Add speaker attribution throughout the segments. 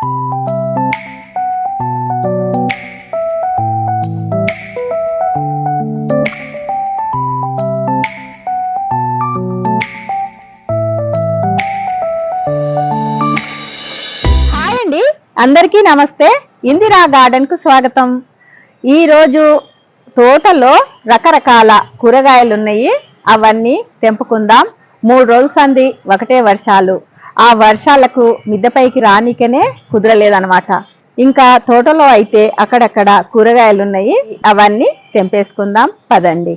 Speaker 1: Hi అండి. అందరికీ నమస్తే. ఇందిరా గార్డెన్కు స్వాగతం. ఈరోజు తోటలో రకరకాల కూరగాయలు ఉన్నాయి అవన్నీ తెంపుకుందాం. మూడు రోజుల సంది ఒకటే వర్షాలు. ఆ వర్షాలకు మిద్దపైకి రానికనే కుదరలేదన్నమాట. ఇంకా తోటలో అయితే అక్కడక్కడ కూరగాయలు ఉన్నాయి అవన్నీ తెంపేసుకుందాం. పదండి.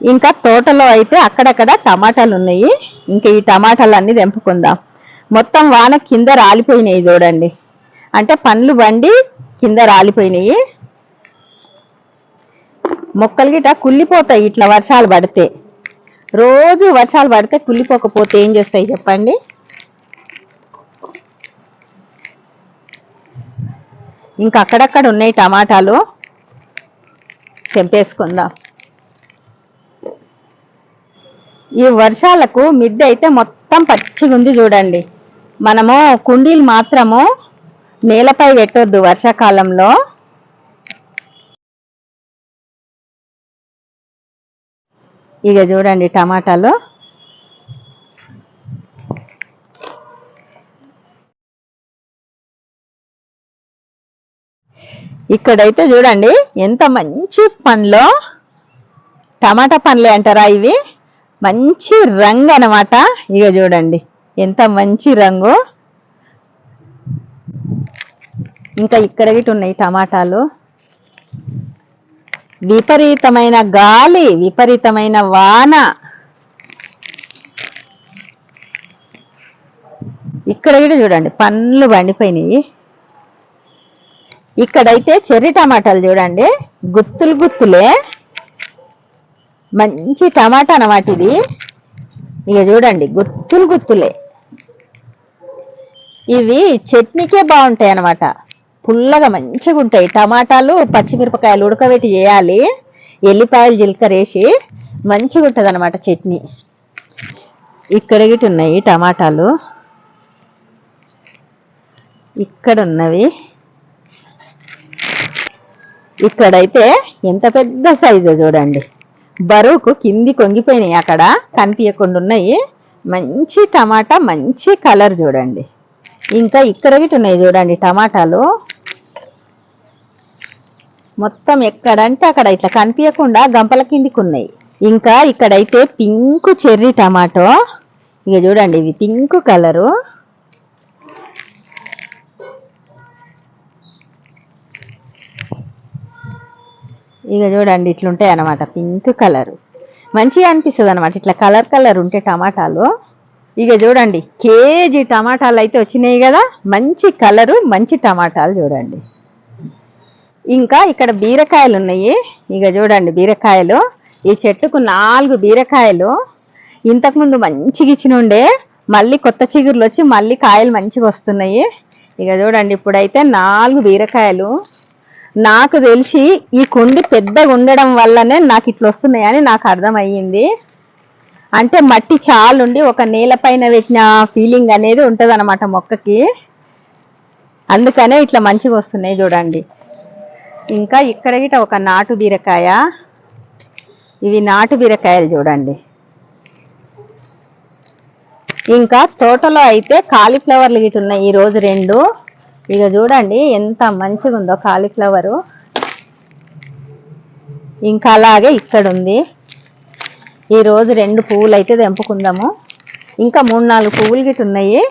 Speaker 1: ఇంకా తోటలో అయితే అక్కడక్కడ టమాటాలు ఉన్నాయి ఇంకా ఈ టమాటాలు అన్ని తెంపుకుందాం. మొత్తం వాన కింద రాలిపోయినాయి చూడండి. అంటే పండ్లు బండి కింద రాలిపోయినాయి. మొక్కలు గిట కుళ్ళిపోతాయి ఇట్లా వర్షాలు పడితే. రోజు వర్షాలు పడితే కుళ్ళిపోకపోతే ఏం చేస్తాయి చెప్పండి? ఇంకా అక్కడక్కడ ఉన్నాయి టమాటాలు. తెంపేసుకుందాం ఈ వర్షాలకు మిద్దె అయితే మొత్తం పచ్చిగుంది చూడండి. మనము కుండీలు మాత్రము నేలపై పెట్టొద్దు వర్షాకాలంలో. ఇక చూడండి టమాటాలు. ఇక్కడైతే చూడండి ఎంత మంచి పండ్లో టమాటా పండ్లే అంటారా ఇవి? మంచి రంగు అన్నమాట. ఇక చూడండి ఎంత మంచి రంగు. ఇంకా ఇక్కడ గిట్ట ఉన్నాయి టమాటాలు. విపరీతమైన గాలి విపరీతమైన వాన. ఇక్కడ కూడా చూడండి పండ్లు పండిపోయినాయి. ఇక్కడైతే చెర్రీ టమాటాలు చూడండి గుత్తులు గుత్తులే. మంచి టమాటా అన్నమాట ఇది. ఇక చూడండి గుత్తులు గుత్తులే. ఇవి చట్నీకే బాగుంటాయి అన్నమాట పుల్లగా మంచిగా ఉంటాయి. టమాటాలు పచ్చిమిరపకాయలు ఉడకబెట్టి చేయాలి. ఎల్లిపాయలు జీలకర్ర వేసి మంచిగా ఉంటుంది అనమాట చట్నీ. ఇక్కడ గిటి ఉన్నాయి టమాటాలు. ఇక్కడ ఉన్నవి. ఇక్కడైతే ఎంత పెద్ద సైజు చూడండి. బరువుకు కింది కొంగిపోయినాయి అక్కడ. కనిపించకుండా ఉన్నాయి. మంచి టమాటా మంచి కలర్ చూడండి. ఇంకా ఇక్కడ గిటి ఉన్నాయి చూడండి టమాటాలు. మొత్తం ఎక్కడంటే అక్కడ ఇట్లా కనిపించకుండా గంపల కిందికి ఉన్నాయి. ఇంకా ఇక్కడైతే పింక్ చెర్రీ టమాటో. ఇక చూడండి ఇవి పింక్ కలరు. ఇక చూడండి ఇట్లుంటాయి అనమాట పింక్ కలర్. మంచిగా అనిపిస్తుంది అనమాట ఇట్లా కలర్ కలర్ ఉంటే టమాటాలు. ఇక చూడండి కేజీ టమాటాలు అయితే వచ్చినాయి కదా మంచి కలరు మంచి టమాటాలు చూడండి. ఇంకా ఇక్కడ బీరకాయలు ఉన్నాయి. ఇక చూడండి బీరకాయలు. ఈ చెట్టుకు నాలుగు బీరకాయలు. ఇంతకుముందు మంచిగా ఇచ్చినుండే మళ్ళీ కొత్త చిగురులు వచ్చి మళ్ళీ కాయలు మంచిగా వస్తున్నాయి. ఇక చూడండి ఇప్పుడైతే నాలుగు బీరకాయలు. నాకు తెలిసి ఈ కొండి పెద్దగా ఉండడం వల్లనే నాకు ఇట్లా వస్తున్నాయని నాకు అర్థమయ్యింది. అంటే మట్టి చాలుండి ఒక నేల పైన పెట్టిన ఫీలింగ్ అనేది ఉంటుంది అనమాట మొక్కకి. అందుకనే ఇట్లా మంచిగా వస్తున్నాయి చూడండి. ఇంకా ఇక్కడ గిట ఒక నాటు బీరకాయ. ఇవి నాటు బీరకాయలు చూడండి. ఇంకా తోటలో అయితే కాలీఫ్లవర్లు గిట ఉన్నాయి ఈరోజు రెండు. ఇక చూడండి ఎంత మంచిగా ఉందో కాలీఫ్లవరు. ఇంకా అలాగే ఇక్కడ ఉంది ఈరోజు రెండు పువ్వులు అయితే తెంపుకుందాము. ఇంకా మూడు నాలుగు పువ్వులు గిట్ ఉన్నాయి.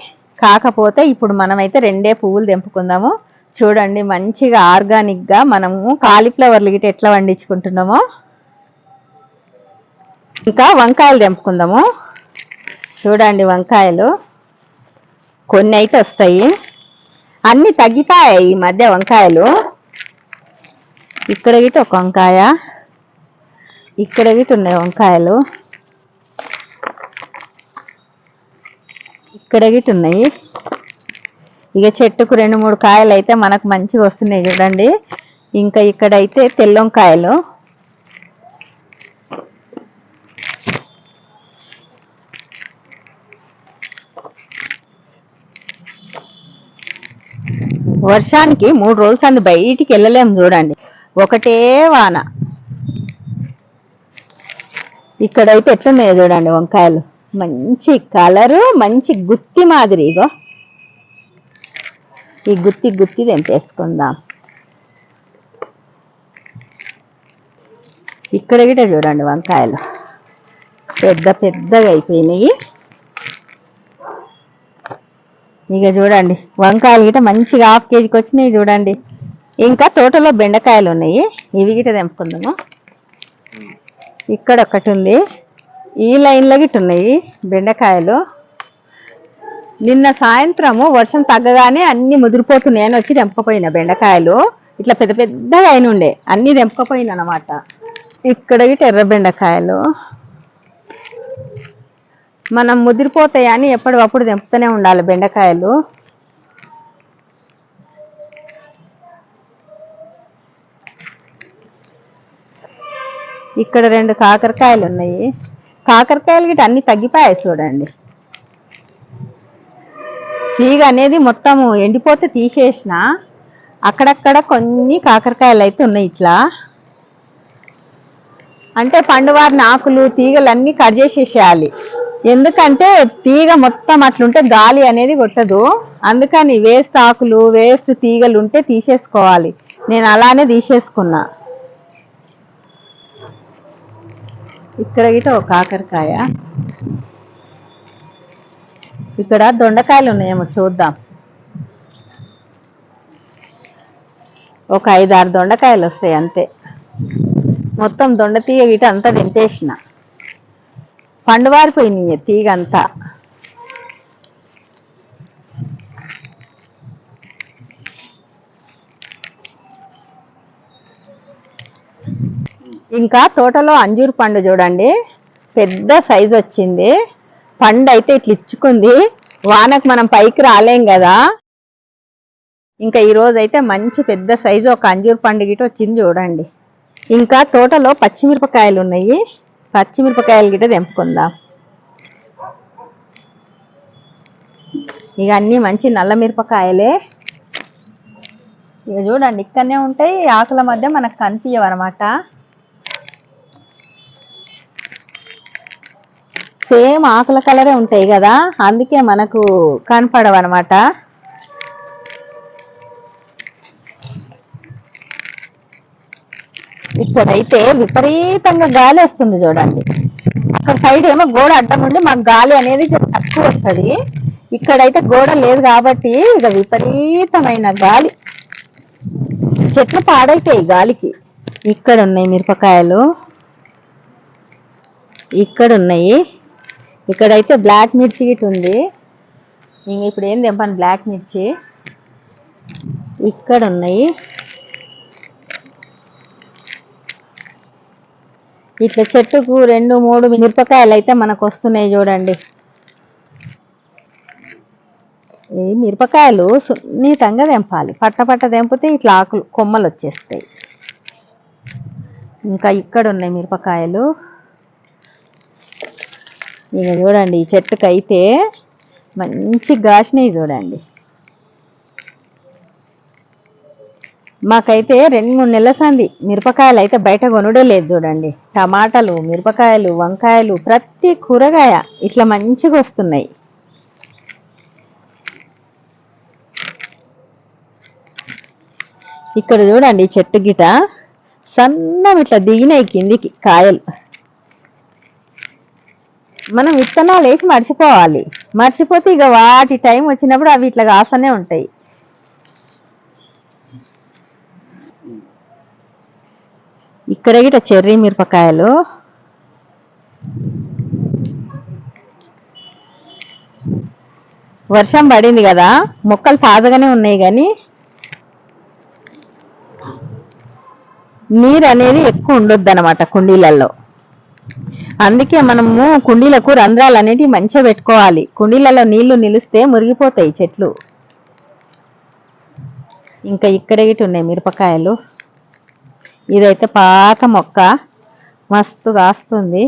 Speaker 1: కాకపోతే ఇప్పుడు మనమైతే రెండే పువ్వులు తెంపుకుందాము. చూడండి మంచిగా ఆర్గానిక్గా మనము కాలీఫ్లవర్లు గిట్ట ఎట్లా వండించుకుంటున్నామో. ఇంకా వంకాయలు తెంపుకుందాము. చూడండి వంకాయలు. కొన్ని అయితే వస్తాయి. అన్నీ తగ్గిపోయాయి ఈ మధ్య వంకాయలు. ఇక్కడ గిట్ట ఒక వంకాయ. ఇక్కడ గిట్ట ఉన్నాయి వంకాయలు. ఇక్కడ గిట్ట ఉన్నాయి. ఇక చెట్టుకు రెండు మూడు కాయలు అయితే మనకు మంచిగా వస్తున్నాయి చూడండి. ఇంకా ఇక్కడైతే తెల్ల వంకాయలు వర్షానికి మూడు రోజులు సంది బయటికి వెళ్ళలేము చూడండి. ఒకటే వాన. ఇక్కడైతే ఎట్లున్నాయో చూడండి వంకాయలు. మంచి కలరు మంచి గుత్తి మాదిరి ఇగో. ఈ గుత్తి గుత్తి తెంపేసుకుందాం. ఇక్కడ గిట చూడండి వంకాయలు. పెద్ద పెద్దగా అయిపోయినాయి. ఇక చూడండి వంకాయలు గిట మంచిగా హాఫ్ కేజీకి వచ్చినాయి చూడండి. ఇంకా తోటలో బెండకాయలు ఉన్నాయి. ఇవి గిట తెంపుకుందాము. ఇక్కడ ఒకటి ఉంది. ఈ లైన్లో గిట్ట ఉన్నాయి బెండకాయలు. నిన్న సాయంత్రము వర్షం తగ్గగానే అన్ని ముదిరిపోతున్నాయని వచ్చి తెంపకపోయిన బెండకాయలు. ఇట్లా పెద్ద పెద్దగా అయిన ఉండే అన్ని తెంపకపోయిన అనమాట ఇక్కడ ఎర్ర బెండకాయలు. మనం ముదిరిపోతాయని ఎప్పటికప్పుడు తెంపుతూనే ఉండాలి బెండకాయలు. ఇక్కడ రెండు కాకరకాయలు ఉన్నాయి. కాకరకాయలు గిట్ట అన్ని తగ్గిపోయాయి చూడండి. తీగ అనేది మొత్తము ఎండిపోతే తీసేసిన. అక్కడక్కడ కొన్ని కాకరకాయలు అయితే ఉన్నాయి ఇట్లా. అంటే పండువారిన ఆకులు తీగలు అన్నీ కట్ చేసేసేయాలి. ఎందుకంటే తీగ మొత్తం అట్లుంటే గాలి అనేది కొట్టదు. అందుకని వేస్ట్ ఆకులు వేస్ట్ తీగలు ఉంటే తీసేసుకోవాలి. నేను అలానే తీసేసుకున్నా. ఇక్కడ గిట ఒక కాకరకాయ. ఇక్కడ దొండకాయలు ఉన్నాయేమో చూద్దాం. ఒక ఐదు ఆరు దొండకాయలు వస్తాయి అంతే. మొత్తం దొండ తీగ ఇటు అంతా తింటేసిన పండువారిపోయినాయి తీగ అంతా ఇంకా తోటలో అంజూరు పండు చూడండి. పెద్ద సైజు వచ్చింది. పండు అయితే ఇట్లా ఇచ్చుకుంది. వానకు మనం పైకి రాలేం కదా ఇంకా ఈరోజు అయితే మంచి పెద్ద సైజు ఒక అంజూరు పండు గిట వచ్చింది చూడండి. ఇంకా తోటలో పచ్చిమిరపకాయలు ఉన్నాయి. పచ్చిమిరపకాయలు గిట తెంపుకుందాం. ఇక అన్ని మంచి నల్ల మిరపకాయలే. ఇక చూడండి ఇక్కడనే ఉంటాయి. ఆకుల మధ్య మనకు కనిపించవు అనమాట సేమ్ ఆకుల కలరే ఉంటాయి కదా అందుకే మనకు కనపడవు అనమాట ఇక్కడైతే విపరీతంగా గాలి వస్తుంది చూడండి. అక్కడ సైడ్ ఏమో గోడ అడ్డం ఉండి మాకు గాలి అనేది తక్కువ వస్తుంది. ఇక్కడైతే గోడ లేదు కాబట్టి ఇక విపరీతమైన గాలి. చెట్లు పాడైతాయి గాలికి. ఇక్కడ ఉన్నాయి మిరపకాయలు. ఇక్కడ ఉన్నాయి ఇక్కడైతే బ్లాక్ మిర్చి గిట్ ఉంది. ఇంక ఇప్పుడు ఏం తెంపాను బ్లాక్ మిర్చి. ఇక్కడ ఉన్నాయి. ఇట్లా చెట్టుకు రెండు మూడు మిరపకాయలు అయితే మనకు వస్తున్నాయి చూడండి. ఈ మిరపకాయలు సున్నితంగా తెంపాలి. పట్ట పట్ట తెంపితే ఇట్లా ఆకులు కొమ్మలు వచ్చేస్తాయి. ఇంకా ఇక్కడ ఉన్నాయి మిరపకాయలు. ఇక చూడండి ఈ చెట్టుకి అయితే మంచి గాసినాయి చూడండి. మాకైతే రెండు మూడు నెలల సంది మిరపకాయలు అయితే బయట కొనుడే లేదు చూడండి. టమాటాలు మిరపకాయలు వంకాయలు ప్రతి కూరగాయ ఇట్లా మంచిగా వస్తున్నాయి. ఇక్కడ చూడండి చెట్టు గిట సన్నం ఇట్లా దిగినాయి కిందికి కాయలు. మనం విత్తనాలు వేసి మర్చిపోవాలి. మర్చిపోతే ఇక వాటి టైం వచ్చినప్పుడు అవి ఇట్లా కాస్తూనే ఉంటాయి. ఇక్కడ గిట చెర్రీ మిరపకాయలు. వర్షం పడింది కదా మొక్కలు తాజాగానే ఉన్నాయి కానీ నీరు అనేది ఎక్కువ ఉండొద్దు అనమాట కుండీలలో అందుకే మనము కుండీలకు రంధ్రాలు అనేటివి మంచిగా పెట్టుకోవాలి. కుండీలలో నీళ్ళు నిలిస్తే మురిగిపోతాయి చెట్లు. ఇంకా ఇక్కడ ఇటు ఉన్నాయి మిరపకాయలు. ఇదైతే పాత మొక్క. మస్తు కాస్తుంది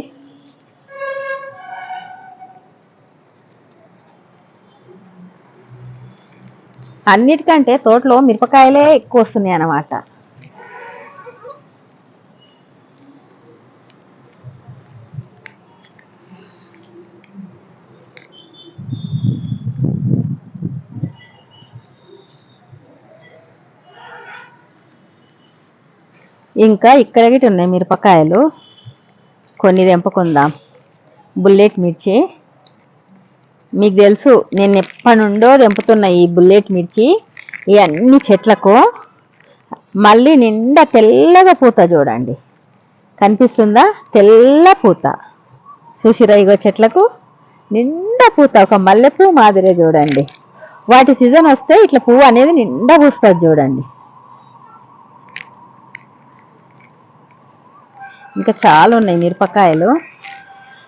Speaker 1: అన్నిటికంటే తోటలో మిరపకాయలే ఎక్కువ వస్తున్నాయి అన్నమాట ఇంకా ఇక్కడ గిట్ట ఉన్నాయి మిరపకాయలు. కొన్ని తెంపుకుందాం. బుల్లెట్ మిర్చి. మీకు తెలుసు నేను ఎప్పటి నుండో తెంపుతున్న ఈ బుల్లెట్ మిర్చి ఈ అన్ని చెట్లకు మళ్ళీ నిండా తెల్లగా పూత చూడండి. కనిపిస్తుందా? తెల్ల పూత. చూసిరా ఇగో చెట్లకు? నిండా పూత ఒక మల్లెపూ మాదిరే చూడండి. వాటి సీజన్ వస్తే ఇట్లా పువ్వు అనేది నిండా పూస్తుంది చూడండి. ఇంకా చాలా ఉన్నాయి మిరపకాయలు.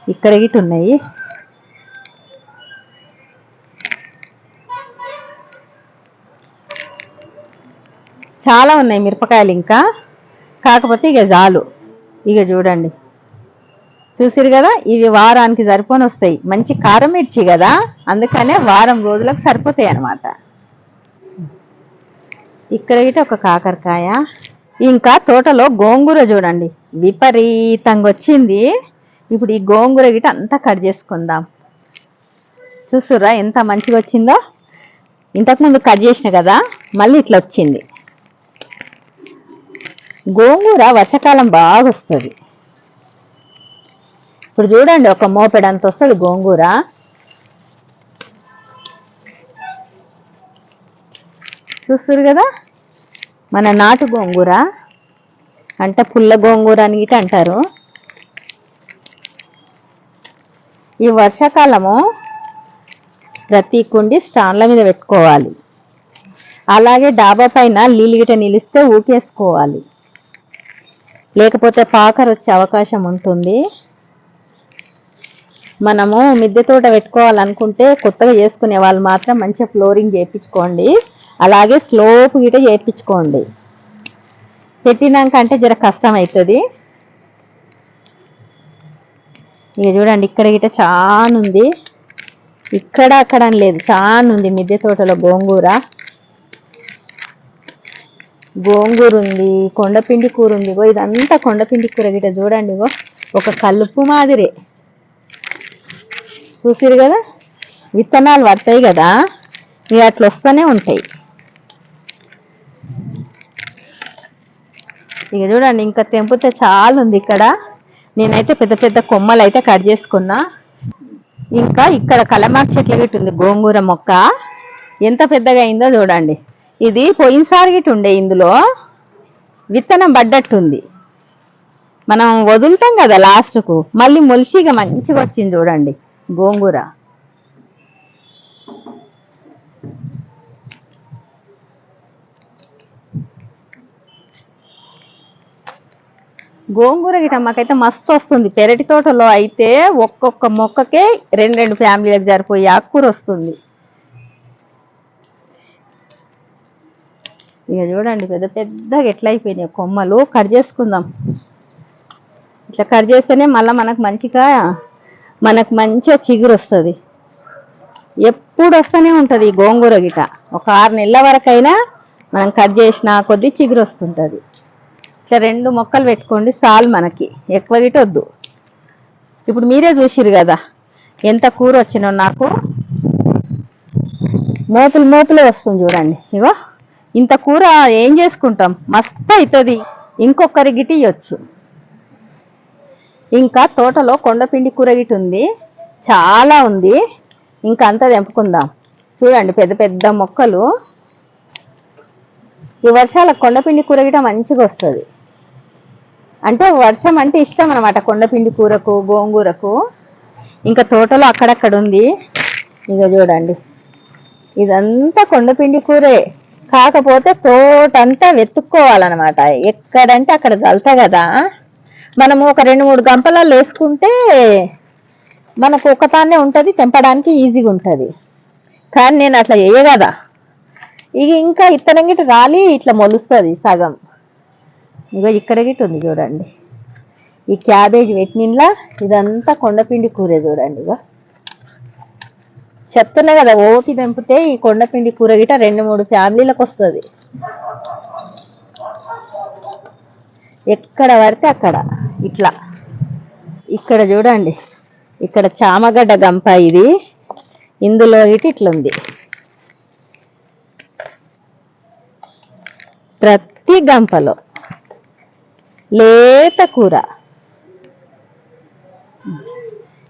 Speaker 1: ఇక్కడ ఇటు ఉన్నాయి. చాలా ఉన్నాయి మిరపకాయలు ఇంకా. కాకపోతే ఇక చాలు. ఇక చూడండి. చూసిరు కదా? ఇవి వారానికి సరిపోని వస్తాయి. మంచి కారం మిర్చి కదా? అందుకనే వారం రోజులకు సరిపోతాయి అన్నమాట. ఇక్కడ గిట ఒక కాకరకాయ. ఇంకా తోటలో గోంగూర చూడండి. విపరీతంగా వచ్చింది. ఇప్పుడు ఈ గోంగూర గిట అంతా కట్ చేసుకుందాం. చూసురా ఎంత మంచిగా వచ్చిందో? ఇంతకుముందు కట్ చేసిన కదా మళ్ళీ ఇట్లా వచ్చింది. గోంగూర వర్షాకాలం బాగా వస్తుంది. ఇప్పుడు చూడండి ఒక మోపెడంత వస్తుంది గోంగూర. చూస్తారు కదా మన నాటు గోంగూర. అంటే పుల్ల గోంగూర అని అంటారు. ఈ వర్షాకాలము ప్రతి కుండి స్టాండ్ల మీద పెట్టుకోవాలి. అలాగే డాబా పైన నీళ్ళు గిట నిలిస్తే ఊకేసుకోవాలి. లేకపోతే పాకర్ వచ్చే అవకాశం ఉంటుంది. మనము మిద్దె తోట పెట్టుకోవాలనుకుంటే కొత్తగా చేసుకునే వాళ్ళు మాత్రం మంచిగా ఫ్లోరింగ్ చేయించుకోండి. అలాగే స్లోప్ గిట చేయించుకోండి. పెట్టినాక అంటే జర కష్టం అవుతుంది ఇక చూడండి ఇక్కడ గిట చాలా ఉంది ఇక్కడ అక్కడ అని లేదు చాలా ఉంది మిద్దె తోటలో గోంగూర. గోంగూర ఉంది కొండపిండి కూర ఉంది ఇగో ఇదంతా కొండపిండి కూర గిట చూడండి ఇగో ఒక కలుపు మాదిరే. చూసిరు కదా? విత్తనాలు పడతాయి కదా? ఇవి అట్లా వస్తూనే ఉంటాయి. ఇక చూడండి ఇంకా తెంపితే చాలా ఉంది ఇక్కడ. నేనైతే పెద్ద పెద్ద కొమ్మలు అయితే కట్ చేసుకున్నా. ఇంకా ఇక్కడ కలమాక్ చెట్ల గిట్ ఉంది గోంగూర మొక్క. ఎంత పెద్దగా అయిందో చూడండి. ఇది పోయినసారి గిట్ ఉండే ఇందులో విత్తనం పడ్డట్టుంది మనం వదులుతాం కదా లాస్ట్కు. మళ్ళీ మొలిసిగా మంచిగా వచ్చింది చూడండి గోంగూర. గోంగూర గిట మాకైతే మస్తు వస్తుంది పెరటి తోటలో అయితే ఒక్కొక్క మొక్కకే రెండు రెండు ఫ్యామిలీలకు సరిపోయి ఆకుకూర వస్తుంది. ఇక చూడండి పెద్ద పెద్దగా ఎట్లా అయిపోయినాయి కొమ్మలు. కట్ చేసుకుందాం. ఇట్లా కట్ చేస్తేనే మళ్ళీ మనకు మంచిగా మనకు మంచిగా చిగురు వస్తుంది. ఎప్పుడు వస్తూనే ఉంటుంది ఈ గోంగూర గిట ఒక ఆరు నెలల వరకైనా మనం కట్ చేసిన కొద్దీ చిగురు వస్తుంటుంది. ఇట్లా రెండు మొక్కలు పెట్టుకోండి చాలు మనకి. ఎక్కువ గిట వద్దు. ఇప్పుడు మీరే చూసిరు కదా ఎంత కూర వచ్చినో నాకు. మోపులు మోపులే వస్తుంది చూడండి. ఇగో ఇంత కూర ఏం చేసుకుంటాం? మస్తు అవుతుంది ఇంకొకరి గిటి ఇవ్వచ్చు ఇంకా తోటలో కొండపిండి కూర గిటి ఉంది. చాలా ఉంది. ఇంకా అంతా తెంపుకుందాం. చూడండి పెద్ద పెద్ద మొక్కలు. ఈ వర్షాల కొండపిండి కూర గిట మంచిగా వస్తుంది. అంటే వర్షం అంటే ఇష్టం అనమాట కొండపిండి కూరకు గోంగూరకు. ఇంకా తోటలో అక్కడక్కడ ఉంది. ఇక చూడండి. ఇదంతా కొండపిండి కూరే. కాకపోతే తోటంతా వెతుక్కోవాలన్నమాట. ఎక్కడంటే అక్కడ చల్తా కదా. మనము ఒక రెండు మూడు గంపలలో వేసుకుంటే మనకు ఒకతానే ఉంటుంది తెంపడానికి ఈజీగా ఉంటుంది. కానీ నేను అట్లా చేయగదా. ఇక ఇంకా ఇత్తనం గిట్ట రాలి ఇట్లా మొలుస్తుంది సగం. ఇగో ఇక్కడ గిట్ట ఉంది చూడండి. ఈ క్యాబేజ్ పెట్టినిలా ఇదంతా కొండపిండి కూరే చూడండి ఇగో. చెప్తున్నా కదా ఓపి తెంపితే ఈ కొండపిండి కూర గిట రెండు మూడు ఫ్యామిలీలకు వస్తుంది. ఎక్కడ పడితే అక్కడ ఇట్లా. ఇక్కడ చూడండి ఇక్కడ చామగడ్డ గంప ఇది. ఇందులో ఇటు ఇట్లుంది. ప్రతి గంపలో. లేత కూర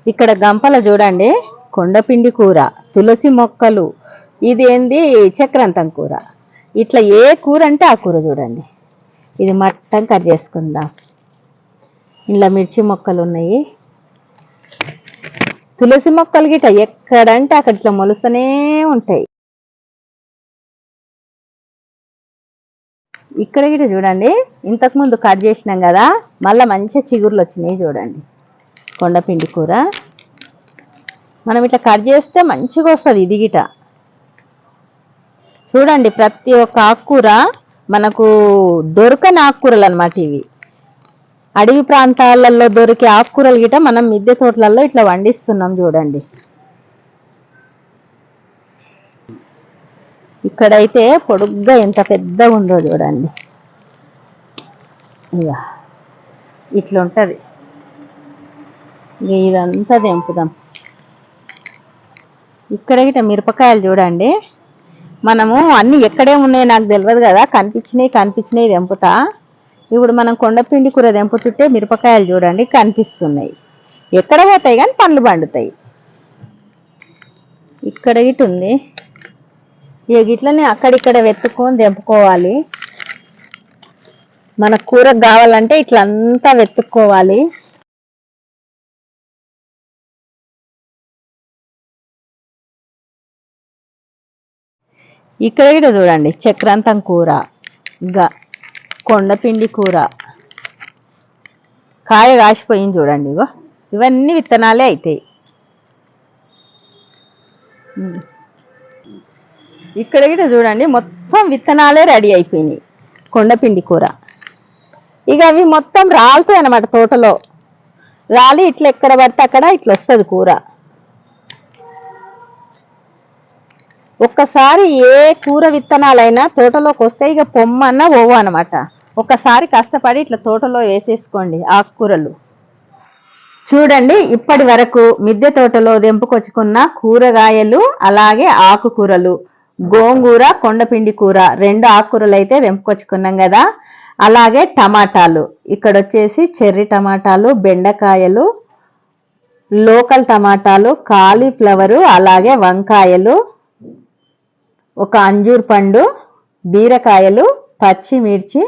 Speaker 1: ఇక్కడ గంపల చూడండి. కొండపిండి కూర తులసి మొక్కలు. ఇది ఏంది? చక్రాంతం కూర. ఇట్లా ఏ కూర అంటే ఆ కూర చూడండి. ఇది మట్టం కట్ చేసుకుందాం. ఇలా మిర్చి మొక్కలు ఉన్నాయి. తులసి మొక్కలు గిట ఎక్కడంటే అక్కడ ఇట్లా మొలుస్తూనే ఉంటాయి. ఇక్కడ గిట చూడండి ఇంతకుముందు కట్ చేసినాం కదా మళ్ళీ మంచిగా చిగుర్లు వచ్చినాయి చూడండి. కొండపిండి కూర. మనం ఇట్లా కట్ చేస్తే మంచిగా వస్తుంది ఇది గిట. చూడండి ప్రతి ఒక్క ఆకుకూర మనకు దొరకని ఆకుకూరలు అనమాట ఇవి. అడవి ప్రాంతాలలో దొరికే ఆకుకూరలు గిట మనం మిద్దె తోటలలో ఇట్లా వండిస్తున్నాం చూడండి. ఇక్కడైతే పొడుగ్గా ఎంత పెద్దగా ఉందో చూడండి. ఇక ఇట్లా ఉంటుంది ఇక ఇదంతా తెంపుదాం. ఇక్కడ గిట మిరపకాయలు చూడండి. మనము అన్ని ఎక్కడే ఉన్నాయి నాకు తెలియదు కదా కనిపించినాయి కనిపించినాయి తెంపుతా. ఇప్పుడు మనం కొండపిండి కూర తెంపుతుంటే మిరపకాయలు చూడండి కనిపిస్తున్నాయి. ఎక్కడ పోతాయి కానీ పండ్లు పండుతాయి. ఇక్కడ ఇటు ఉంది ఇక ఇట్లనే అక్కడిక్కడ వెతుక్కొని తెంపుకోవాలి. మన కూరకు కావాలంటే ఇట్లంతా వెతుక్కోవాలి. ఇక్కడ కూడా చూడండి చక్రాంతం కూర గ కొండపిండి కూర. కాయ కాసిపోయింది చూడండి ఇగో. ఇవన్నీ విత్తనాలే అవుతాయి ఇక్కడ కూడా చూడండి మొత్తం విత్తనాలే రెడీ అయిపోయినాయి. కొండపిండి కూర. ఇక అవి మొత్తం రాలుతాయి అనమాట తోటలో. రాలి ఇట్లా ఎక్కడ పడితే అక్కడ ఇట్లా వస్తుంది కూర. ఒక్కసారి ఏ కూర విత్తనాలైనా తోటలోకి వస్తే ఇక పొమ్మన్న ఓవు అనమాట ఒక్కసారి కష్టపడి ఇట్లా తోటలో వేసేసుకోండి ఆకుకూరలు. చూడండి ఇప్పటి వరకు మిద్దె తోటలో దెంపుకొచ్చుకున్న కూరగాయలు అలాగే ఆకుకూరలు. గోంగూర కొండపిండి కూర రెండు ఆకుకూరలు అయితే వెంపుకొచ్చుకున్నాం కదా. అలాగే టమాటాలు. ఇక్కడ వచ్చేసి చెర్రీ టమాటాలు బెండకాయలు లోకల్ టమాటాలు కాలీఫ్లవరు అలాగే వంకాయలు ఒక అంజూర్ పండు బీరకాయలు పచ్చిమిర్చి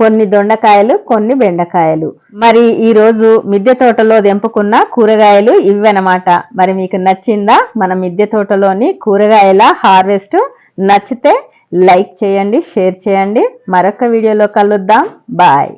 Speaker 1: కొన్ని దొండకాయలు కొన్ని బెండకాయలు. మరి ఈరోజు మిద్దె తోటలో దెంపుకున్న కూరగాయలు ఇవన్నమాట మరి మీకు నచ్చిందా? మన మిద్దె తోటలోని కూరగాయల హార్వెస్ట్ నచ్చితే లైక్ చేయండి షేర్ చేయండి. మరొక వీడియోలో కలుద్దాం. బాయ్.